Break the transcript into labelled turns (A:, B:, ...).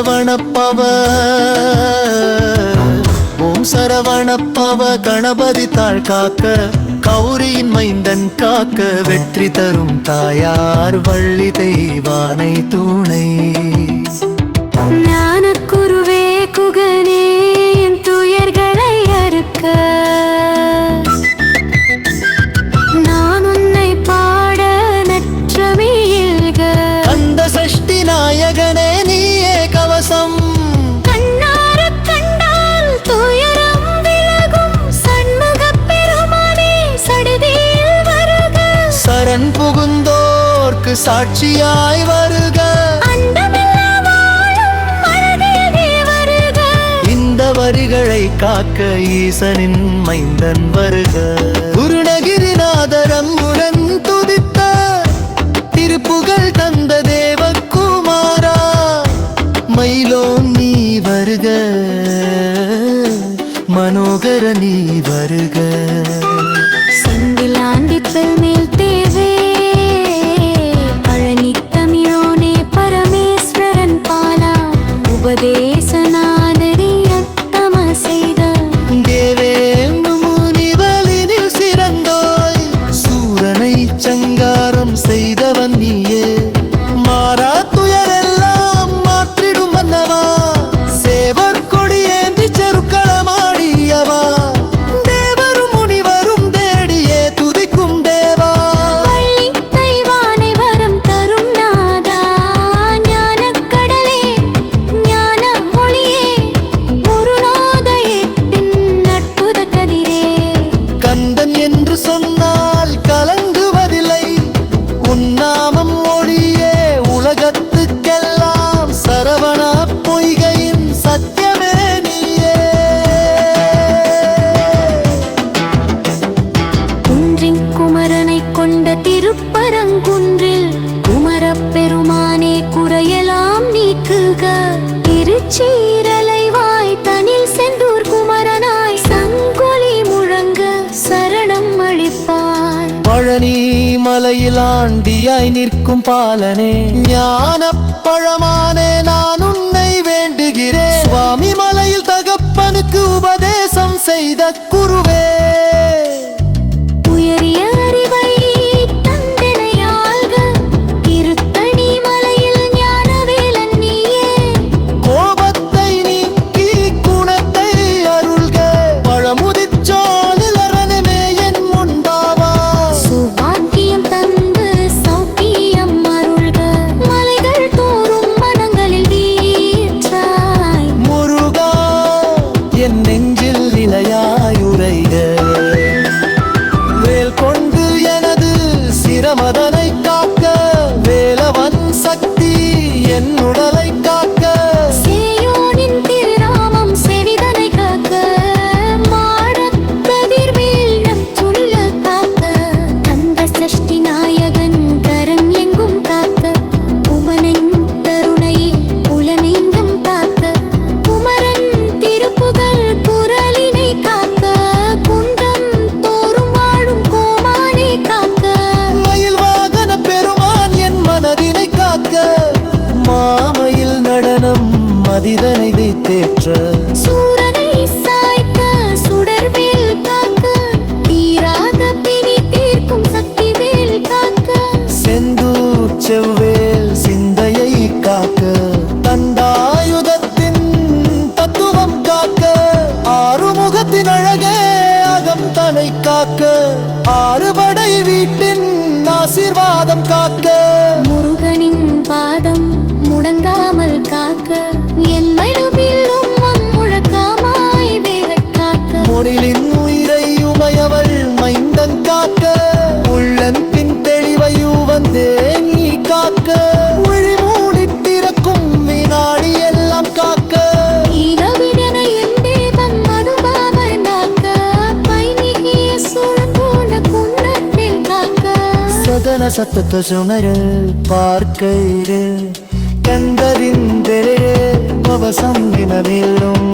A: சரவணப்பவ. ஓம் சரவணப்பவ கணபதி தாழ் காக்க கௌரியின் மைந்தன் காக்க வெற்றி தரும் தாயார் வள்ளி தெய்வானை தூணை.
B: ஞானக்குருவே குகனே துயர்களை அறுக்க.
A: சரண் புகுந்தோர்க்கு சாட்சியாய் வருக. இந்த வரிகளை காக்க ஈசனின் மைந்தன் வருக. குருணகிரிநாதரம் உடன் துதித்த திருப்புகழ் தந்த தேவக்குமாரா மயிலோன் நீ வருக. மனோகர நீ வருக.
B: செந்திலாந்தி மேல்
A: அகிலாண்டியாய் நிற்கும் பாலனே. ஞான பழமானே நான் உன்னை வேண்டுகிறேன். சுவாமி மலையில் தகப்பனுக்கு உபதேசம் செய்த குரு சத்தத்தை சுணரு பார்க்கையிரு கண்டறிந்தே அவசம்
B: நிலவிலும்